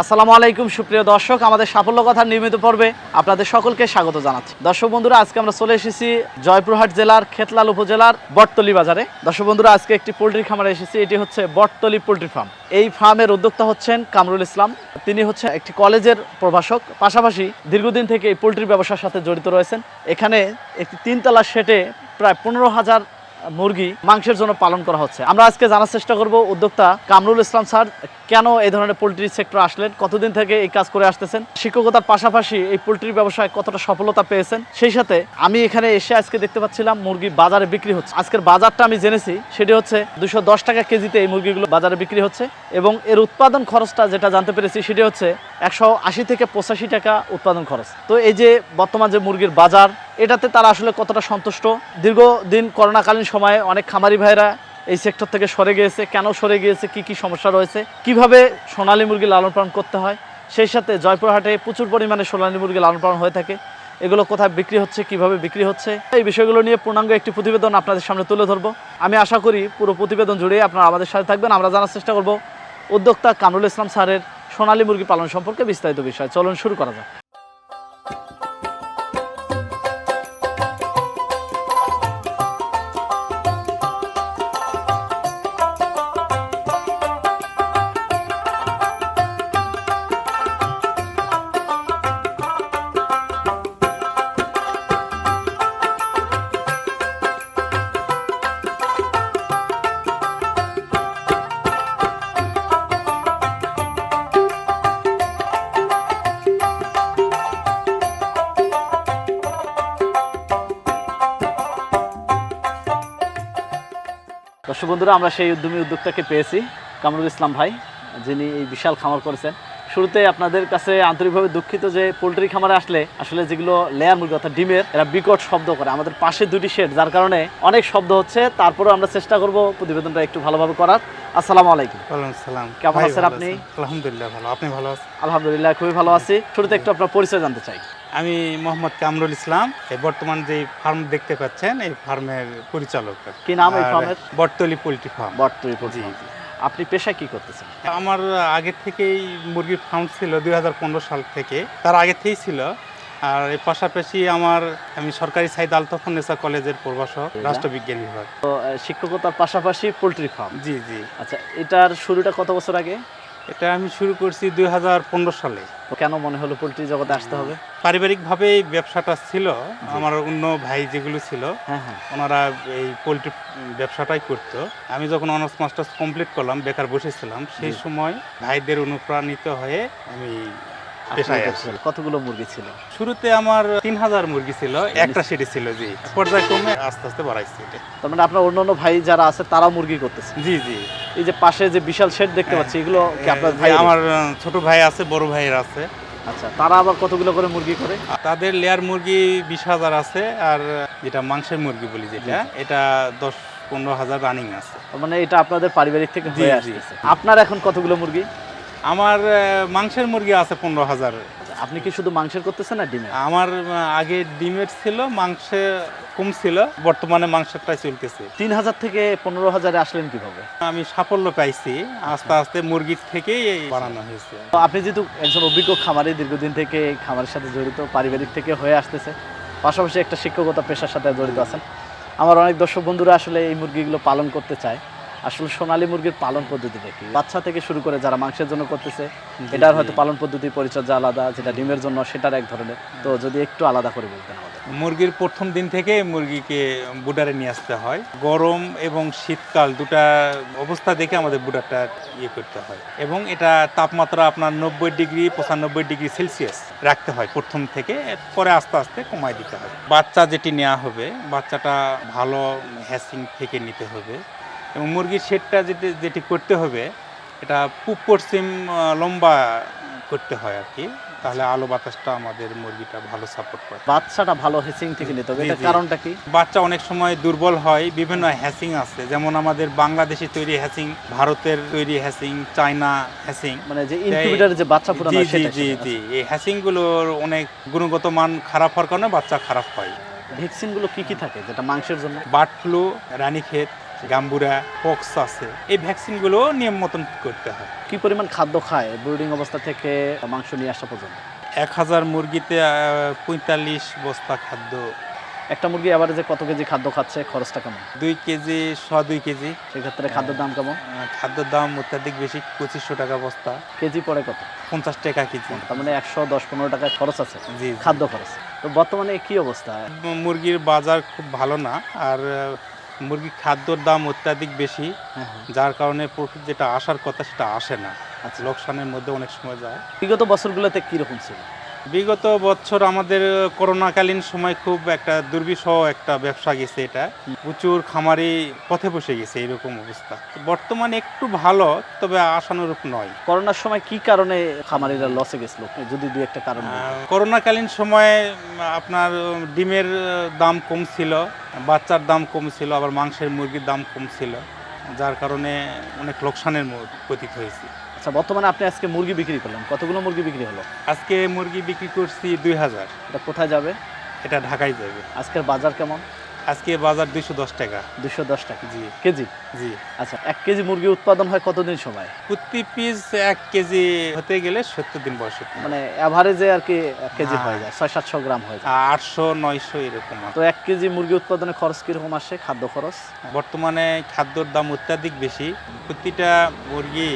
আসসালামু আলাইকুম, সুপ্রিয় দর্শক। আমাদের সাফল্য কথার নিয়মিত পর্বে আপনাদের সকলকে স্বাগত জানাচ্ছি। দর্শক বন্ধুরা, আজকে আমরা চলে এসেছি জয়পুরহাট জেলার খেতলাল উপজেলার বটতলি বাজারে। দর্শক বন্ধুরা, আজকে একটি পোলট্রি খামারে এসেছি। এটি হচ্ছে বটতলি পোলট্রি ফার্ম। এই ফার্মের উদ্যোক্তা হচ্ছেন কামরুল ইসলাম। তিনি হচ্ছে একটি কলেজের প্রভাষক। পাশাপাশি দীর্ঘদিন থেকে এই পোলট্রি ব্যবসার সাথে জড়িত রয়েছেন। এখানে একটি তিনতলা শেটে প্রায় পনেরো হাজার মুরগি মাংসের জন্য পালন করা হচ্ছে। আমরা আজকে জানার চেষ্টা করব, উদ্যোক্তা কামরুল ইসলাম স্যার, কেন এই ধরনের পোলট্রি সেক্টর আসলেন? কতদিন থেকে এই কাজ করে আসতেছেন? শিক্ষকতার পাশাপাশি এই পোলট্রি ব্যবসায় কতটা সফলতা পেয়েছেন? সেই সাথে আমি এখানে এসে আজকে দেখতে পাচ্ছিলাম মুরগি বাজারে বিক্রি হচ্ছে। আজকের বাজারটা আমি জেনেছি, সেটি হচ্ছে দুশো টাকা কেজিতে এই মুরগিগুলো বাজারে বিক্রি হচ্ছে এবং এর উৎপাদন খরচটা যেটা জানতে পেরেছি, সেটি হচ্ছে একশো আশি থেকে পঁচাশি টাকা উৎপাদন খরচ। তো এই যে বর্তমান যে মুরগির বাজার এটাতে তারা আসলে কতটা সন্তুষ্ট? দীর্ঘদিন করোনাকালীন সময়ে অনেক খামারি ভাইরা এই সেক্টর থেকে সরে গিয়েছে। কেন সরে গিয়েছে? কি কি সমস্যা রয়েছে? কীভাবে সোনালী মুরগি লালন পালন করতে হয়? সেই সাথে জয়পুরহাটে প্রচুর পরিমাণে সোনালী মুরগি লালন পালন হয়ে থাকে। এগুলো কোথায় বিক্রি হচ্ছে? কীভাবে বিক্রি হচ্ছে? এই বিষয়গুলো নিয়ে পূর্ণাঙ্গ একটি প্রতিবেদন আপনাদের সামনে তুলে ধরবো। আমি আশা করি পুরো প্রতিবেদন জুড়ে আপনারা আমাদের সাথে থাকবেন। আমরা জানার চেষ্টা করব উদ্যোক্তা কামরুল ইসলাম স্যারের সোনালী মুরগি পালন সম্পর্কে বিস্তারিত বিষয়। চলুন শুরু করা যাক। দর্শক বন্ধুরা আমরা সেই উদ্যমী উদ্যোক্তাকে পেয়েছি কামরুল ইসলাম ভাই যিনি এই বিশাল খামার করেছেন। শুরুতে আপনাদের কাছে আন্তরিকভাবে দুঃখিত যে পোলট্রি খামারে আসলে আসলে যেগুলো লেয়ার মুরগি অর্থাৎ ডিমের এরা বিকট শব্দ করে। আমাদের পাশে দুটি শেড যার কারণে অনেক শব্দ হচ্ছে। তারপরে আমরা চেষ্টা করব প্রতিবেদনটা একটু ভালোভাবে করার। আসসালামু আলাইকুম। সালাম কেমন আছেন আপনি? আলহামদুলিল্লাহ ভালো। আপনি ভালো আছেন? আলহামদুলিল্লাহ খুবই ভালো আছি। শুরুতে একটু আপনার পরিচয় জানতে চাই। আমি মোহাম্মদ কামরুল ইসলাম এই বর্তমান যে ফার্ম দেখতে পাচ্ছেন এই ফার্মের পরিচালক। কি নাম এই ফার্মের? Botoli poultry farm. Botoli poultry আপনি পেশা কি করতেছেন? আমার আগে থেকেই মুরগির ফার্ম ছিল দুই হাজার পনেরো সাল থেকে। তার আগে থেকেই ছিল। আর এর পাশাপাশি আমার আমি সরকারি সাইদ আলতফনেসা কলেজের প্রভাষক রাষ্ট্রবিজ্ঞান বিভাগ। তো শিক্ষকতার পাশাপাশি পোলট্রি ফার্ম। জি জি। আচ্ছা এটার শুরুটা কত বছর আগে? এটা আমি শুরু করছি দু হাজার পনেরো সালে। কেন মনে হলো পোলট্রি জগতে আসতে হবে? পারিবারিকভাবে এই ব্যবসাটা ছিল আমার অন্য ভাই যেগুলো ছিল হ্যাঁ হ্যাঁ। ওনারা এই পোলট্রি ব্যবসাটাই করতো। আমি যখন অনার্স মাস্টার্স কমপ্লিট করলাম বেকার বসেছিলাম সেই সময় ভাইদের অনুপ্রাণিত হয়ে আমি পেশায় কতগুলো মুরগি ছিল? শুরুতে আমার তিন হাজার মুরগি ছিল একটা সেটি ছিল জি। পর্যায়ক্রমে আস্তে আস্তে বাড়াইছি তার মানে আপনার অন্যান্য ভাই যারা আছে তারাও মুরগি করতেছে? জি জি। এই যে পাশে যে বিশাল শেড দেখতে পাচ্ছি এগুলো কি আপনার ভাই আমার ছোট ভাই আছে বড় ভাইয়ের আছে। আচ্ছা তারা আবার কতগুলো করে মুরগি করে? তাদের লেয়ার মুরগি বিশ হাজার আছে আর যেটা মাংসের মুরগি বলি যেটা এটা দশ পনেরো হাজার রানিং আছে। মানে এটা আপনাদের পারিবারিক থেকে হয়ে জি। আসতেছে। আপনার এখন কতগুলো মুরগি? আমার মাংসের মুরগি আছে পনেরো হাজার। আপনি কি শুধু মাংসের করতেছেন না ডিমের? আমার আগে ডিমের ছিল মাংসে কম ছিল বর্তমানে মাংসটাই চলতেছে। তিন হাজার থেকে পনেরো হাজারে আসলেন কীভাবে? আমি সাফল্য পাইছি আস্তে আস্তে মুরগির থেকেই এই বানানো হয়েছে। তো আপনি যেহেতু একজন অভিজ্ঞ খামারি দীর্ঘদিন থেকে খামারের সাথে জড়িত পারিবারিক থেকে হয়ে আসতেছে পাশাপাশি একটা শিক্ষকতা পেশার সাথে জড়িত আছেন। আমার অনেক দর্শক বন্ধুরা আসলে এই মুরগিগুলো পালন করতে চায়। আসলে সোনালী মুরগির পালন পদ্ধতিটা কি বাচ্চা থেকে শুরু করে যারা মাংসের জন্য করতেছে এটার হয়তো পালন পদ্ধতি পরিচর্যা আলাদা যেটা ডিমের জন্য সেটার এক ধরনের। তো যদি একটু আলাদা করে বলতেন আমাদের। মুরগির প্রথম দিন থেকে মুরগিকে বুডারে নিয়ে আসতে হয়। গরম এবং শীতকাল দুটা অবস্থা দেখে আমাদের বুডারটা ইয়ে করতে হয়। এবং এটা তাপমাত্রা আপনার নব্বই ডিগ্রি পঁচানব্বই ডিগ্রি সেলসিয়াস রাখতে হয় প্রথম থেকে পরে আস্তে আস্তে কমায় দিতে হয়। বাচ্চা যেটি নেওয়া হবে বাচ্চাটা ভালো হ্যাসিং থেকে নিতে হবে। এবং মুরগির শেডটা যেটি যেটি করতে হবে এটা পূব পশ্চিম লম্বা করতে হয় আর কি। তাহলে আলো বাতাসটা আমাদের মুরগিটা ভালো সাপোর্ট করে। বাচ্চাটা ভালো হেসিং থেকে নিতে হবে। কারণটা কি? বাচ্চা অনেক সময় দুর্বল হয় বিভিন্ন হ্যাসিং আছে। যেমন আমাদের বাংলাদেশি তৈরি হ্যাসিং ভারতের তৈরি হ্যাসিং চায়না হ্যাসিং মানে যে ইনকিউবেটরে যে বাচ্চা ফুটানো জি জি সেটা জি জি। এই হ্যাসিংগুলোর অনেক গুণগত মান খারাপ হওয়ার কারণে বাচ্চা খারাপ হয়। ভ্যাকসিনগুলো কি কি থাকে যেটা মাংসের জন্য? Bird flu Ranikhet Gumboro pox আছে। এই ভ্যাকসিনগুলো নিয়ম মতন করতে হয়। কি পরিমাণ খাদ্য খায় ব্রুডিং অবস্থা থেকে মাংস নিয়ে আসা পর্যন্ত? এক হাজার মুরগিতে পঁয়তাল্লিশ বস্তা খাদ্য। একটা মুরগি অ্যাভারেজে কত কেজি খাদ্য খাচ্ছে? খরচটা কেমন? দুই কেজি শ দুই কেজি। সেক্ষেত্রে খাদ্যের দাম কেমন? খাদ্যের দাম অত্যাধিক বেশি পঁচিশশো টাকা বস্তা। কেজি পড়ে কত? পঞ্চাশ টাকা কেজি। তার মানে একশো দশ পনেরো টাকা খরচ আছে। জি। খাদ্য খরচ। তো বর্তমানে কি অবস্থা? মুরগির বাজার খুব ভালো না আর মুরগির খাদ্যর দাম অত্যাধিক বেশি হ্যাঁ হ্যাঁ। যার কারণে প্রফিট যেটা আসার কথা সেটা আসে না। আচ্ছা। লোকসানের মধ্যে অনেক সময় যায়। বিগত বছরগুলোতে কীরকম ছিল? বিগত বছর আমাদের করোনাকালীন সময় খুব একটা দুর্বিষহ একটা ব্যবসা গেছে এটা। প্রচুর খামারি পথে বসে গেছে এরকম অবস্থা। বর্তমানে একটু ভালো তবে আশানুরূপ নয়। করোনার সময় কি কারণে খামারিরা লসে গেছিল? যদি দু একটা কারণ করোনাকালীন সময়ে আপনার ডিমের দাম কম ছিল বাচ্চার দাম কম ছিল আবার মাংসের মুরগির দাম কম ছিল যার কারণে অনেক লোকসানের পতিত হয়েছে। আচ্ছা বর্তমানে আপনি আজকে মুরগি বিক্রি করলেন। কতগুলো মুরগি বিক্রি হলো? আজকে মুরগি বিক্রি করছি দুই হাজার। এটা কোথায় যাবে? এটা ঢাকায় যাবে। আজকের বাজার কেমন? আজকে বাজার দুইশো দশ টাকা। দুশো দশ টাকা। জি। কেজি? জি। আচ্ছা এক কেজি মুরগি উৎপাদন হয় কতদিন সময়? প্রতি পিস এক কেজি হতে গেলে সত্তর দিন বয়স মানে অ্যাভারেজে আর কি এক কেজি হ্যাঁ। হয়ে যায় ছয় সাতশো গ্রাম হয়ে যায়। আটশো নয়শো এরকম তো এক কেজি মুরগি উৎপাদনে খরচ কীরকম আসে খাদ্য খরচ? বর্তমানে খাদ্যর দাম অত্যাধিক বেশি। প্রতিটা মুরগি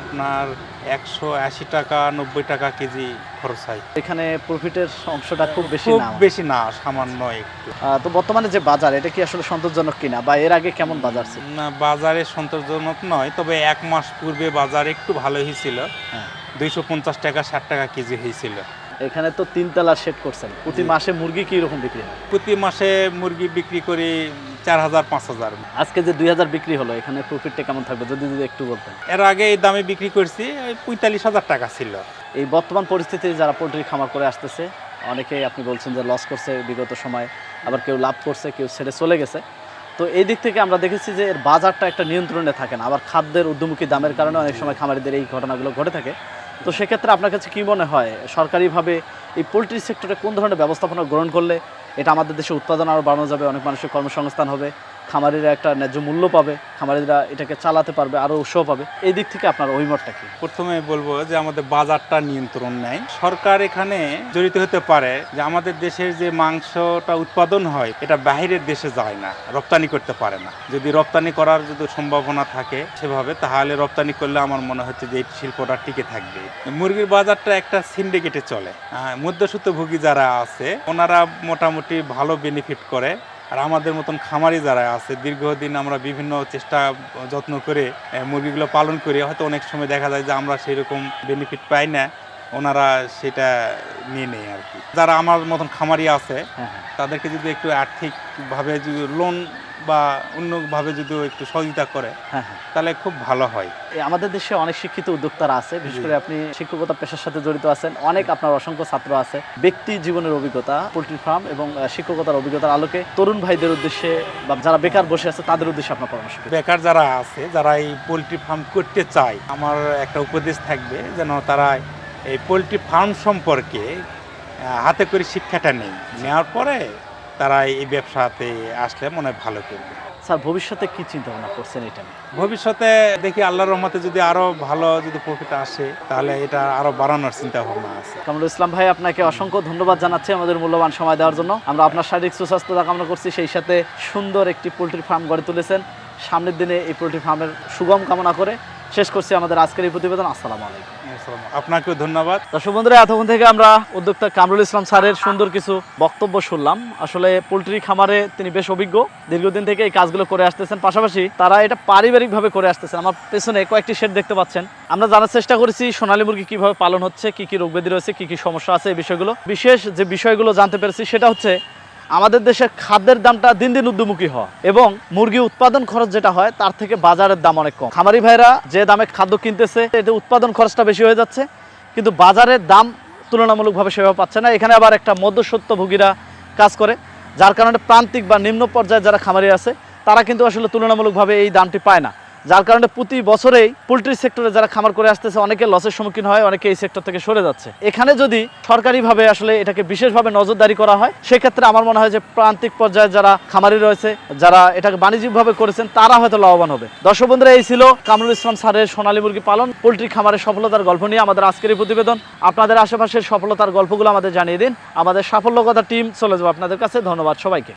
আপনার একশো আশি টাকা নব্বই টাকা কেজি খরচ হয়। এখানে প্রফিটের অংশটা খুব বেশি খুব বেশি না সামান্য একটু। তো বর্তমানে যে বাজার এটা কি আসলে সন্তোষজনক কিনা? বা এর আগে কেমন বাজার ছিল? না, বাজারে সন্তোষজনক নয় তবে এক মাস পূর্বে বাজার একটু ভালো হয়েছিল। হ্যাঁ। দুইশো পঞ্চাশ টাকা ষাট টাকা কেজি হয়েছিল। এখানে তো তিনতলা সেট করছেন। প্রতি মাসে মুরগি কি রকম বিক্রি হয়? প্রতি মাসে মুরগি বিক্রি করি চার হাজার পাঁচ হাজার আজকে যে দুই হাজার বিক্রি হলো এখানে প্রফিটটা কেমন থাকবে যদি যদি একটু বলতেন? এর আগে এই দামে বিক্রি করছি পঁয়তাল্লিশ হাজার টাকা ছিল। এই বর্তমান পরিস্থিতিতে যারা পোলট্রি খামার করে আসতেছে অনেকেই আপনি বলছেন যে লস করছে বিগত সময় আবার কেউ লাভ করছে কেউ ছেড়ে চলে গেছে। তো এই দিক থেকে আমরা দেখেছি যে এর বাজারটা একটা নিয়ন্ত্রণে থাকে না আবার খাদ্যের ঊর্ধ্বমুখী দামের কারণে অনেক সময় খামারিদের এই ঘটনাগুলো ঘটে থাকে। তো সেক্ষেত্রে আপনার কাছে কী মনে হয় সরকারিভাবে এই পোলট্রি সেক্টরে কোন ধরনের ব্যবস্থাপনা গ্রহণ করলে এটা আমাদের দেশে উৎপাদন আরও বাড়ানো যাবে অনেক মানুষের কর্মসংস্থান হবে। খামারিরা একটা ন্যায্য মূল্য পাবে, খামারিরা এটাকে চালাতে পারবে আরও উৎসাহ পাবে। এই দিক থেকে আপনার অভিমতটা কি? প্রথমে বলব যে আমাদের বাজারটা নিয়ন্ত্রণ নেয়। সরকার এখানে জড়িত হতে পারে যে আমাদের দেশের যে মাংসটা উৎপাদন হয়, এটা বাইরের দেশে যায় না, রপ্তানি করতে পারে না। যদি রপ্তানি করার যদি সম্ভাবনা থাকে সেভাবে, তাহলে রপ্তানি করলে আমার মনে হচ্ছে যে এই শিল্পটা টিকে থাকবে। মুরগির বাজারটা একটা সিন্ডিকেটে চলে। মধ্যসূত্রভোগী যারা আছে, ওনারা মোটামুটি ভালো বেনিফিট করে। আর আমাদের মতন খামারি যারা আছে দীর্ঘদিন আমরা বিভিন্ন চেষ্টা যত্ন করে মুরগিগুলো পালন করি হয়তো অনেক সময় দেখা যায় যে আমরা সেই রকম বেনিফিট পাই না ওনারা সেটা নিয়ে নেয় আর কি। যারা আমার মতন খামারি আছে হ্যাঁ হ্যাঁ। তাদেরকে যদি একটু আর্থিকভাবে যদি লোন বা অন্যভাবে যদি একটু সহযোগিতা করে হ্যাঁ হ্যাঁ। তাহলে খুব ভালো হয়। এই আমাদের দেশে অনেক শিক্ষিত উদ্যোক্তারা আছে বিশেষ করে আপনি শিক্ষকতা পেশার সাথে জড়িত আছেন অনেক আপনার অসংখ্য ছাত্র আছে। ব্যক্তি জীবনের অভিজ্ঞতা পোলট্রি ফার্ম এবং শিক্ষকতার অভিজ্ঞতার আলোকে তরুণ ভাইদের উদ্দেশ্যে বা যারা বেকার বসে আছে তাদের উদ্দেশ্যে আপনার পরামর্শ বেকার যারা আছে যারা এই পোলট্রি ফার্ম করতে চায় আমার একটা উপদেশ থাকবে যেন তারা এই পোলট্রি ফার্ম সম্পর্কে হাতে করে শিক্ষাটা নেই নেওয়ার পরে তারা এই ব্যবসাতে আসলে মনে হয় ভালো করবে। স্যার ভবিষ্যতে কি চিন্তা ভাবনা করছেন এটা ভবিষ্যতে দেখি আল্লাহর রহমতে যদি আরও ভালো যদি প্রফিট আসে তাহলে এটা আরও বাড়ানোর চিন্তা ভাবনা আছে। কামরুল ইসলাম ভাই আপনাকে অসংখ্য ধন্যবাদ জানাচ্ছি আমাদের মূল্যবান সময় দেওয়ার জন্য। আমরা আপনার শারীরিক সুস্বাস্থ্যতা কামনা করছি সেই সাথে সুন্দর একটি পোলট্রি ফার্ম গড়ে তুলেছেন। সামনের দিনে এই পোলট্রি ফার্মের সুগম কামনা করে শেষ করছি আমাদের আজকের এই প্রতিবেদন। আসসালামু আলাইকুম। আপনাকেও ধন্যবাদ। দর্শক বন্ধুরা এতক্ষণ থেকে আমরা উদ্যোক্তা কামরুল ইসলাম স্যারের সুন্দর কিছু বক্তব্য শুনলাম। আসলে পোলট্রি খামারে তিনি বেশ অভিজ্ঞ। দীর্ঘদিন থেকে এই কাজগুলো করে আসতেছেন। পাশাপাশি তারা এটা পারিবারিকভাবে করে আসতেছেন। আমার পেছনে কয়েকটি শেড দেখতে পাচ্ছেন। আমরা জানার চেষ্টা করেছি সোনালী মুরগি কীভাবে পালন হচ্ছে কি কি রোগব্যাধি রয়েছে কি কি সমস্যা আছে এই বিষয়গুলো। বিশেষ যে বিষয়গুলো জানতে পেরেছি সেটা হচ্ছে আমাদের দেশের খাদ্যের দামটা দিন দিন ঊর্ধ্বমুখী হওয়া এবং মুরগি উৎপাদন খরচ যেটা হয়, তার থেকে বাজারের দাম অনেক কম। খামারি ভাইরা যে দামে খাদ্য কিনতেছে, এতে উৎপাদন খরচটা বেশি হয়ে যাচ্ছে, কিন্তু বাজারের দাম তুলনামূলকভাবে সেভাবে পাচ্ছে না। এখানে আবার একটা মধ্যসত্ত্বভোগীরা কাজ করে, যার কারণে প্রান্তিক বা নিম্ন পর্যায়ে যারা খামারি আছে, তারা কিন্তু আসলে তুলনামূলকভাবে এই দামটি পায় না। যার কারণে প্রতি বছরেই পোলট্রি সেক্টরে যারা খামার করে আসতেছে, অনেকে লসের সম্মুখীন হয়, অনেকে এই সেক্টর থেকে সরে যাচ্ছে। এখানে যদি সরকারিভাবে আসলে এটাকে বিশেষভাবে নজরদারি করা হয়, সেক্ষেত্রে আমার মনে হয় যে প্রান্তিক পর্যায়ে যারা খামারি রয়েছে, যারা এটাকে বাণিজ্যিকভাবে করেছেন, তারা হয়তো লাভবান হবে। দর্শক বন্ধুরা, এই ছিল কামরুল ইসলাম স্যারের সোনালী মুরগি পালন, পোলট্রি খামারের সফলতার গল্প নিয়ে আমাদের আজকের এই প্রতিবেদন। আপনাদের আশেপাশের সফলতার গল্পগুলো আমাদের জানিয়ে দিন। আমাদের সাফল্য কথা টিম চলে যাব আপনাদের কাছে। ধন্যবাদ সবাইকে।